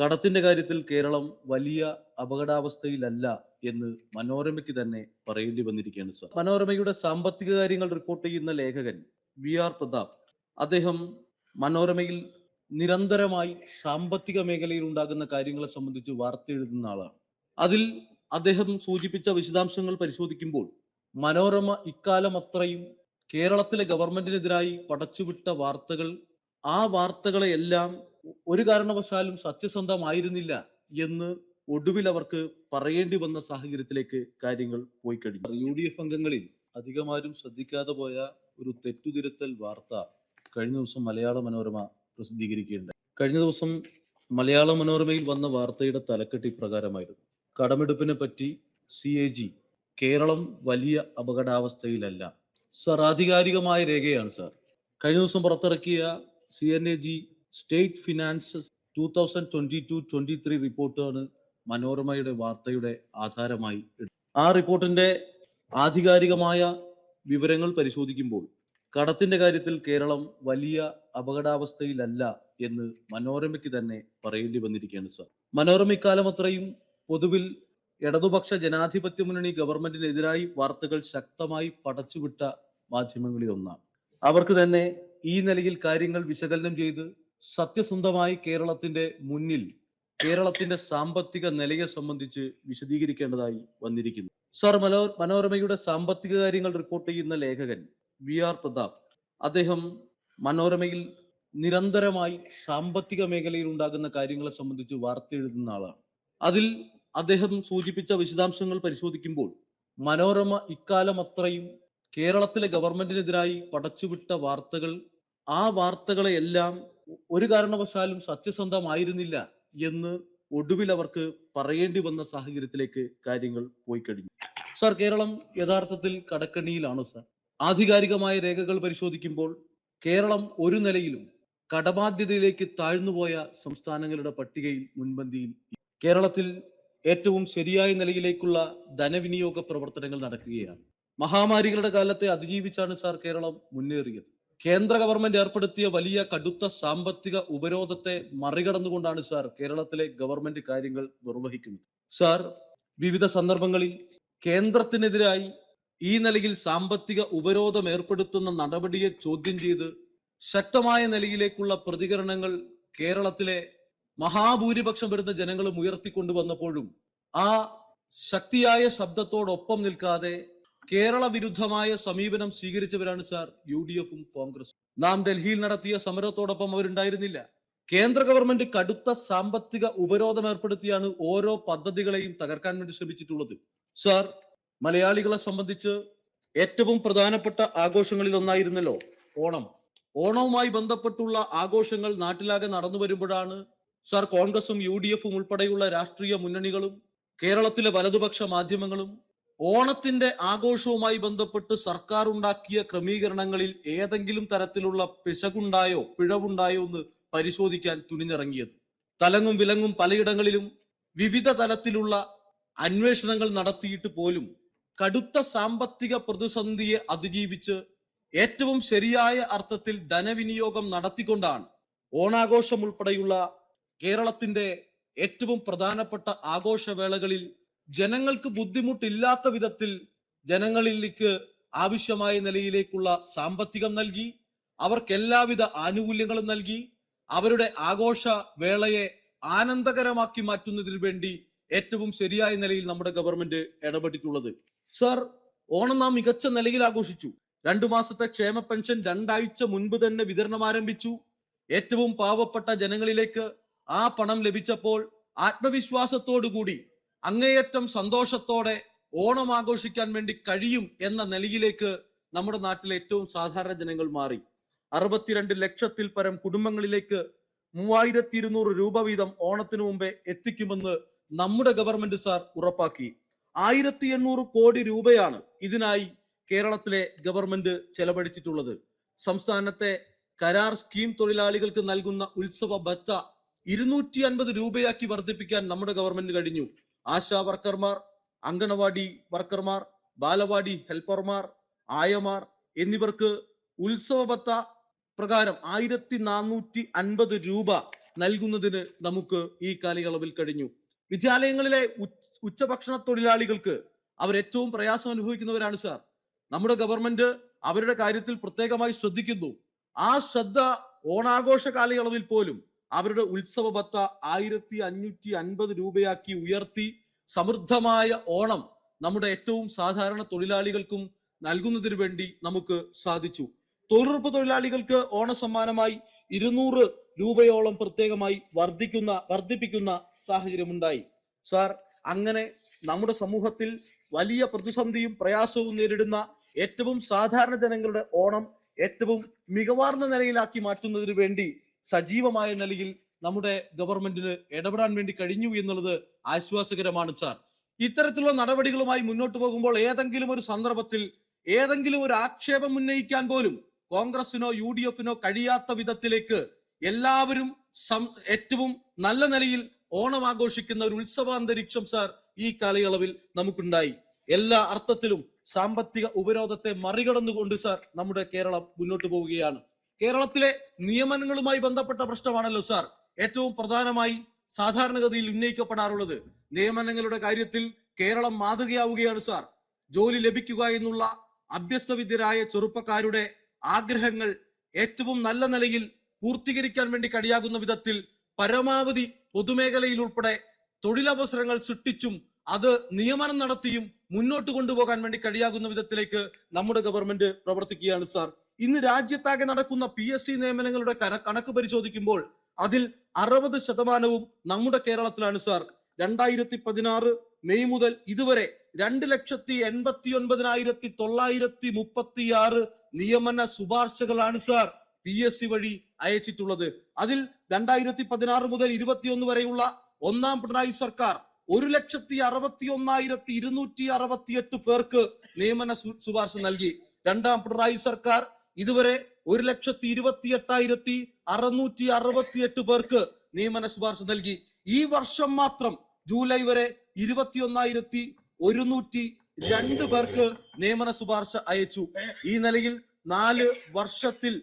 കടത്തിന്റെ കാര്യത്തിൽ കേരളം വലിയ അപകടാവസ്ഥയിലല്ല എന്ന് മനോരമയ്ക്ക് തന്നെ പറയേണ്ടി വന്നിരിക്കുകയാണ് സാർ. മനോരമയുടെ സാമ്പത്തിക കാര്യങ്ങൾ റിപ്പോർട്ട് ചെയ്യുന്ന ലേഖകൻ വി ആർ പ്രതാപ്. അദ്ദേഹം മനോരമയിൽ നിരന്തരമായി സാമ്പത്തിക മേഖലയിൽ ഉണ്ടാകുന്ന കാര്യങ്ങളെ സംബന്ധിച്ച് വാർത്ത എഴുതുന്ന ആളാണ്. അതിൽ അദ്ദേഹം സൂചിപ്പിച്ച വിശദാംശങ്ങൾ പരിശോധിക്കുമ്പോൾ മനോരമ ഇക്കാലം അത്രയും കേരളത്തിലെ ഗവൺമെന്റിനെതിരായി പടച്ചുവിട്ട വാർത്തകൾ ആ വാർത്തകളെയെല്ലാം ഒരു കാരണവശാലും സത്യസന്ധമായിരുന്നില്ല എന്ന് ഒടുവിൽ അവർക്ക് പറയേണ്ടി വന്ന സാഹചര്യത്തിലേക്ക് കാര്യങ്ങൾ പോയി കഴിഞ്ഞു. യു ഡി എഫ് അംഗങ്ങളിൽ അധികമാരും ശ്രദ്ധിക്കാതെ പോയ ഒരു തെറ്റുതിരുത്തൽ വാർത്ത കഴിഞ്ഞ ദിവസം മലയാള മനോരമ പ്രസിദ്ധീകരിക്കുകയുണ്ടായി. കഴിഞ്ഞ ദിവസം മലയാള മനോരമയിൽ വന്ന വാർത്തയുടെ തലക്കെട്ട് ഇപ്രകാരമായിരുന്നു. കടമെടുപ്പിനെ പറ്റി സി എ ജി കേരളം വലിയ അപകടാവസ്ഥയിലല്ല. സർ ആധികാരികമായ രേഖയാണ് സാർ. കഴിഞ്ഞ ദിവസം പുറത്തിറക്കിയ C N A G state finances two thousand twenty two twenty three റിപ്പോർട്ടാണ് മനോരമയുടെ വാർത്തയുടെ ആധാരമായി. ആ റിപ്പോർട്ടിന്റെ ആധികാരികമായ വിവരങ്ങൾ പരിശോധിക്കുമ്പോൾ കടത്തിന്റെ കാര്യത്തിൽ കേരളം വലിയ അപകടാവസ്ഥയിലല്ല എന്ന് മനോരമയ്ക്ക് തന്നെ പറയേണ്ടി വന്നിരിക്കുകയാണ് സാർ മനോരമ ഇക്കാലം അത്രയും പൊതുവിൽ ഇടതുപക്ഷ ജനാധിപത്യ മുന്നണി ഗവൺമെന്റിനെതിരായി വാർത്തകൾ ശക്തമായി പടച്ചുവിട്ട മാധ്യമങ്ങളിൽ ഒന്നാണ് അവർക്ക് തന്നെ ഈ നിലയിൽ കാര്യങ്ങൾ വിശകലനം ചെയ്ത് സത്യസന്ധമായി കേരളത്തിന്റെ മുന്നിൽ കേരളത്തിന്റെ സാമ്പത്തിക നിലയെ സംബന്ധിച്ച് വിശദീകരിക്കേണ്ടതായി വന്നിരിക്കുന്നു. സാർ മനോ മനോരമയുടെ സാമ്പത്തിക കാര്യങ്ങൾ റിപ്പോർട്ട് ചെയ്യുന്ന ലേഖകൻ വി ആർ പ്രതാപ് അദ്ദേഹം മനോരമയിൽ നിരന്തരമായി സാമ്പത്തിക മേഖലയിൽ ഉണ്ടാകുന്ന കാര്യങ്ങളെ സംബന്ധിച്ച് വാർത്ത എഴുതുന്ന ആളാണ്. അതിൽ അദ്ദേഹം സൂചിപ്പിച്ച വിശദാംശങ്ങൾ പരിശോധിക്കുമ്പോൾ മനോരമ ഇക്കാലം അത്രയും കേരളത്തിലെ ഗവൺമെന്റിനെതിരായി പടച്ചുവിട്ട വാർത്തകൾ ആ വാർത്തകളെയെല്ലാം ഒരു കാരണവശാലും സത്യസന്ധമായിരുന്നില്ല എന്ന് ഒടുവിൽ അവർക്ക് പറയേണ്ടി വന്ന സാഹചര്യത്തിലേക്ക് കാര്യങ്ങൾ പോയി കഴിഞ്ഞു. സാർ കേരളം യഥാർത്ഥത്തിൽ കടക്കണിയിലാണോ സാർ. ആധികാരികമായ രേഖകൾ പരിശോധിക്കുമ്പോൾ കേരളം ഒരു നിലയിലും കടബാധ്യതയിലേക്ക് താഴ്ന്നുപോയ സംസ്ഥാനങ്ങളുടെ പട്ടികയിൽ മുൻപന്തിയിൽ കേരളത്തിൽ ഏറ്റവും ശരിയായ നിലയിലേക്കുള്ള ധനവിനിയോഗ പ്രവർത്തനങ്ങൾ നടക്കുകയാണ്. മഹാമാരികളുടെ കാലത്തെ അതിജീവിച്ചാണ് സാർ കേരളം മുന്നേറിയത്. കേന്ദ്ര ഗവൺമെന്റ് ഏർപ്പെടുത്തിയ വലിയ കടുത്ത സാമ്പത്തിക ഉപരോധത്തെ മറികടന്നുകൊണ്ടാണ് സാർ കേരളത്തിലെ ഗവൺമെന്റ് കാര്യങ്ങൾ നിർവഹിക്കുന്നത്. സാർ വിവിധ സന്ദർഭങ്ങളിൽ കേന്ദ്രത്തിനെതിരായി ഈ നിലയിൽ സാമ്പത്തിക ഉപരോധം ഏർപ്പെടുത്തുന്ന നടപടിയെ ചോദ്യം ചെയ്ത് ശക്തമായ നിലയിലേക്കുള്ള പ്രതികരണങ്ങൾ കേരളത്തിലെ മഹാഭൂരിപക്ഷം വരുന്ന ജനങ്ങളും ഉയർത്തിക്കൊണ്ടുവന്നപ്പോഴും ആ ശക്തിയായ ശബ്ദത്തോടൊപ്പം നിൽക്കാതെ കേരള വിരുദ്ധമായ സമീപനം സ്വീകരിച്ചവരാണ് സാർ യു ഡി എഫും കോൺഗ്രസും. നാം ഡൽഹിയിൽ നടത്തിയ സമരത്തോടൊപ്പം അവരുണ്ടായിരുന്നില്ല. കേന്ദ്ര ഗവൺമെന്റ് കടുത്ത സാമ്പത്തിക ഉപരോധം ഏർപ്പെടുത്തിയാണ് ഓരോ പദ്ധതികളെയും തകർക്കാൻ വേണ്ടി ശ്രമിച്ചിട്ടുള്ളത്. സാർ മലയാളികളെ സംബന്ധിച്ച് ഏറ്റവും പ്രധാനപ്പെട്ട ആഘോഷങ്ങളിൽ ഒന്നായിരുന്നല്ലോ ഓണം. ഓണവുമായി ബന്ധപ്പെട്ടുള്ള ആഘോഷങ്ങൾ നാട്ടിലാകെ നടന്നു വരുമ്പോഴാണ് സാർ കോൺഗ്രസും യു ഡി എഫും ഉൾപ്പെടെയുള്ള രാഷ്ട്രീയ മുന്നണികളും കേരളത്തിലെ വലതുപക്ഷ മാധ്യമങ്ങളും ഓണത്തിന്റെ ആഘോഷവുമായി ബന്ധപ്പെട്ട് സർക്കാർ ഉണ്ടാക്കിയ ക്രമീകരണങ്ങളിൽ ഏതെങ്കിലും തരത്തിലുള്ള പിശകുണ്ടായോ പിഴവുണ്ടായോ എന്ന് പരിശോധിക്കാൻ തുനിഞ്ഞിറങ്ങിയത്. തലങ്ങും വിലങ്ങും പലയിടങ്ങളിലും വിവിധ തലത്തിലുള്ള അന്വേഷണങ്ങൾ നടത്തിയിട്ട് പോലും കടുത്ത സാമ്പത്തിക പ്രതിസന്ധിയെ അതിജീവിച്ച് ഏറ്റവും ശരിയായ അർത്ഥത്തിൽ ധനവിനിയോഗം നടത്തിക്കൊണ്ടാണ് ഓണാഘോഷം ഉൾപ്പെടെയുള്ള കേരളത്തിന്റെ ഏറ്റവും പ്രധാനപ്പെട്ട ആഘോഷവേളകളിൽ ജനങ്ങൾക്ക് ബുദ്ധിമുട്ടില്ലാത്ത വിധത്തിൽ ജനങ്ങളിലേക്ക് ആവശ്യമായ നിലയിലേക്കുള്ള സാമ്പത്തികം നൽകി അവർക്ക് എല്ലാവിധ ആനുകൂല്യങ്ങളും നൽകി അവരുടെ ആഘോഷ വേളയെ ആനന്ദകരമാക്കി മാറ്റുന്നതിന് വേണ്ടി ഏറ്റവും ശരിയായ നിലയിൽ നമ്മുടെ ഗവൺമെന്റ് ഇടപെട്ടിട്ടുള്ളത്. സർ ഓണം നാം മികച്ച നിലയിൽ ആഘോഷിച്ചു. രണ്ടു മാസത്തെ ക്ഷേമ പെൻഷൻ രണ്ടാഴ്ച മുൻപ് തന്നെ വിതരണം ആരംഭിച്ചു. ഏറ്റവും പാവപ്പെട്ട ജനങ്ങളിലേക്ക് ആ പണം ലഭിച്ചപ്പോൾ ആത്മവിശ്വാസത്തോടുകൂടി അങ്ങേയറ്റം സന്തോഷത്തോടെ ഓണം ആഘോഷിക്കാൻ വേണ്ടി കഴിയും എന്ന നിലയിലേക്ക് നമ്മുടെ നാട്ടിലെ ഏറ്റവും സാധാരണ ജനങ്ങൾ മാറി. അറുപത്തിരണ്ട് ലക്ഷത്തിൽ പരം കുടുംബങ്ങളിലേക്ക് മൂവായിരത്തി ഇരുന്നൂറ് രൂപ വീതം ഓണത്തിനു മുമ്പേ എത്തിക്കുമെന്ന് നമ്മുടെ ഗവൺമെന്റ് സാർ ഉറപ്പാക്കി. ആയിരത്തി എണ്ണൂറ് കോടി രൂപയാണ് ഇതിനായി കേരളത്തിലെ ഗവൺമെന്റ് ചെലവഴിച്ചിട്ടുള്ളത്. സംസ്ഥാനത്തെ കരാർ സ്കീം തൊഴിലാളികൾക്ക് നൽകുന്ന ഉത്സവ ബത്ത ഇരുന്നൂറ്റി അൻപത് രൂപയാക്കി വർദ്ധിപ്പിക്കാൻ നമ്മുടെ ഗവൺമെന്റ് കഴിഞ്ഞു. ആശാ വർക്കർമാർ അങ്കണവാടി വർക്കർമാർ ബാലവാടി ഹെൽപ്പർമാർ ആയമാർ എന്നിവർക്ക് ഉത്സവബത്ത പ്രകാരം ആയിരത്തി നാനൂറ്റി അൻപത് രൂപ നൽകുന്നതിന് നമുക്ക് ഈ കാലയളവിൽ കഴിഞ്ഞു. വിദ്യാലയങ്ങളിലെ ഉച്ച- ഉച്ചഭക്ഷണ തൊഴിലാളികൾക്ക് അവർ ഏറ്റവും പ്രയാസം അനുഭവിക്കുന്നവരാണ് സാർ. നമ്മുടെ ഗവൺമെന്റ് അവരുടെ കാര്യത്തിൽ പ്രത്യേകമായി ശ്രദ്ധിക്കുന്നു. ആ ശ്രദ്ധ ഓണാഘോഷ കാലയളവിൽ പോലും അവരുടെ ഉത്സവ ഭത്ത ആയിരത്തി അഞ്ഞൂറ്റി അൻപത് രൂപയാക്കി ഉയർത്തി സമൃദ്ധമായ ഓണം നമ്മുടെ ഏറ്റവും സാധാരണ തൊഴിലാളികൾക്കും നൽകുന്നതിനു വേണ്ടി നമുക്ക് സാധിച്ചു. തൊഴിലുറപ്പ് തൊഴിലാളികൾക്ക് ഓണ സമ്മാനമായി ഇരുന്നൂറ് രൂപയോളം പ്രത്യേകമായി വർദ്ധിക്കുന്ന വർദ്ധിപ്പിക്കുന്ന സാഹചര്യമുണ്ടായി. സാർ അങ്ങനെ നമ്മുടെ സമൂഹത്തിൽ വലിയ പ്രതിസന്ധിയും പ്രയാസവും നേരിടുന്ന ഏറ്റവും സാധാരണ ജനങ്ങളുടെ ഓണം ഏറ്റവും മികവാർന്ന നിലയിലാക്കി മാറ്റുന്നതിന് വേണ്ടി സജീവമായ നിലയിൽ നമ്മുടെ ഗവൺമെന്റിന് ഇടപെടാൻ വേണ്ടി കഴിഞ്ഞു എന്നുള്ളത് ആശ്വാസകരമാണ് സാർ. ഇത്തരത്തിലുള്ള നടപടികളുമായി മുന്നോട്ട് പോകുമ്പോൾ ഏതെങ്കിലും ഒരു സന്ദർഭത്തിൽ ഏതെങ്കിലും ഒരു ആക്ഷേപം ഉന്നയിക്കാൻ പോലും കോൺഗ്രസിനോ യു ഡി എഫിനോ കഴിയാത്ത വിധത്തിലേക്ക് എല്ലാവരും ഏറ്റവും നല്ല നിലയിൽ ഓണം ആഘോഷിക്കുന്ന ഒരു ഉത്സവാന്തരീക്ഷം സാർ ഈ കാലയളവിൽ നമുക്കുണ്ടായി. എല്ലാ അർത്ഥത്തിലും സാമ്പത്തിക ഉപരോധത്തെ മറികടന്നുകൊണ്ട് സാർ നമ്മുടെ കേരളം മുന്നോട്ട് പോവുകയാണ്. കേരളത്തിലെ നിയമനങ്ങളുമായി ബന്ധപ്പെട്ട പ്രശ്നമാണല്ലോ സാർ. ഏറ്റവും പ്രധാനമായി സാധാരണഗതിയിൽ ഉന്നയിക്കപ്പെടാറുള്ളത് നിയമനങ്ങളുടെ കാര്യത്തിൽ കേരളം മാതൃകയാവുകയാണ് സാർ. ജോലി ലഭിക്കുക എന്നുള്ള അഭ്യസ്തവിദ്യരായ ചെറുപ്പക്കാരുടെ ആഗ്രഹങ്ങൾ ഏറ്റവും നല്ല നിലയിൽ പൂർത്തീകരിക്കാൻ വേണ്ടി കഴിയാകുന്ന വിധത്തിൽ പരമാവധി പൊതുമേഖലയിൽ ഉൾപ്പെടെ തൊഴിലവസരങ്ങൾ സൃഷ്ടിച്ചും അത് നിയമനം നടത്തിയും മുന്നോട്ട് കൊണ്ടുപോകാൻ വേണ്ടി കഴിയാകുന്ന വിധത്തിലേക്ക് നമ്മുടെ ഗവൺമെന്റ് പ്രവർത്തിക്കുകയാണ് സാർ. ഇന്ന് രാജ്യത്താകെ നടക്കുന്ന പി എസ് സി നിയമനങ്ങളുടെ കണക്ക് പരിശോധിക്കുമ്പോൾ അതിൽ അറുപത് ശതമാനവും നമ്മുടെ കേരളത്തിലാണ് സാർ രണ്ടായിരത്തി പതിനാറ് മെയ് മുതൽ ഇതുവരെ രണ്ട് ലക്ഷത്തി എൺപത്തി ഒൻപതിനായിരത്തി തൊള്ളായിരത്തി മുപ്പത്തി ആറ് നിയമന ശുപാർശകളാണ് സാർ പി എസ് സി വഴി അയച്ചിട്ടുള്ളത്. അതിൽ രണ്ടായിരത്തി പതിനാറ് മുതൽ ഇരുപത്തിയൊന്ന് വരെയുള്ള ഒന്നാം പിണറായി സർക്കാർ ഒരു ലക്ഷത്തി അറുപത്തി ഒന്നായിരത്തി ഇരുന്നൂറ്റി അറുപത്തിയെട്ട് പേർക്ക് നിയമന ശുപാർശ നൽകി. രണ്ടാം പിണറായി സർക്കാർ ഇതുവരെ ഒരു ലക്ഷത്തി ഇരുപത്തി എട്ടായിരത്തി അറുന്നൂറ്റി അറുപത്തിയെട്ട് പേർക്ക് നിയമന ശുപാർശ നൽകി. ഈ വർഷം മാത്രം ജൂലൈ വരെ ഇരുപത്തിയൊന്നായിരത്തി ഒരുന്നൂറ്റി രണ്ട് പേർക്ക് നിയമന ശുപാർശ അയച്ചു. ഈ നിലയിൽ നാല് വർഷത്തിൽ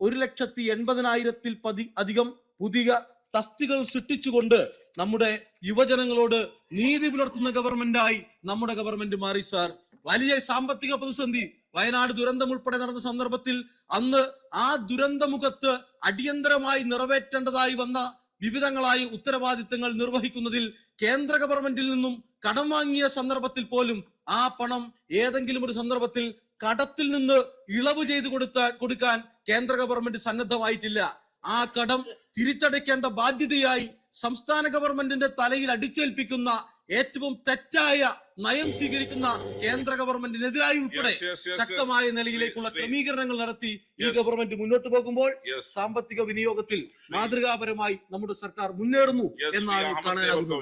ഒരു ലക്ഷത്തി എൺപതിനായിരത്തിൽ പതി അധികം പുതിയ തസ്തികൾ സൃഷ്ടിച്ചുകൊണ്ട് നമ്മുടെ യുവജനങ്ങളോട് നീതി പുലർത്തുന്ന ഗവൺമെന്റായി നമ്മുടെ ഗവൺമെന്റ് മാറി സാർ. വലിയ സാമ്പത്തിക പ്രതിസന്ധി വയനാട് ദുരന്തം ഉൾപ്പെടെ നടന്ന സന്ദർഭത്തിൽ അന്ന് ആ ദുരന്തമുഖത്ത് അടിയന്തരമായി നിറവേറ്റേണ്ടതായി വന്ന വിവിധങ്ങളായി ഉത്തരവാദിത്തങ്ങൾ നിർവഹിക്കുന്നതിൽ കേന്ദ്ര ഗവൺമെന്റിൽ നിന്നും കടം വാങ്ങിയ സന്ദർഭത്തിൽ പോലും ആ പണം ഏതെങ്കിലും ഒരു സന്ദർഭത്തിൽ കടത്തിൽ നിന്ന് ഇളവ് ചെയ്തു കൊടുത്ത കൊടുക്കാൻ കേന്ദ്ര ഗവൺമെന്റ് സന്നദ്ധമായിട്ടില്ല. ആ കടം തിരിച്ചടയ്ക്കേണ്ട ബാധ്യതയായി സംസ്ഥാന ഗവൺമെന്റിന്റെ തലയിൽ അടിച്ചേൽപ്പിക്കുന്ന ഏറ്റവും തെറ്റായ നയം സ്വീകരിക്കുന്ന കേന്ദ്ര ഗവൺമെന്റിനെതിരായി ഉൾപ്പെടെ. ശക്തമായ നിലയിലേക്കുള്ള. ക്രമീകരണങ്ങൾ നടത്തി ഈ ഗവൺമെന്റ് മുന്നോട്ട് പോകുമ്പോൾ സാമ്പത്തിക വിനിയോഗത്തിൽ മാതൃകാപരമായി നമ്മുടെ സർക്കാർ മുന്നേറുന്നു എന്നാണ് കാണാനാകുന്നത്.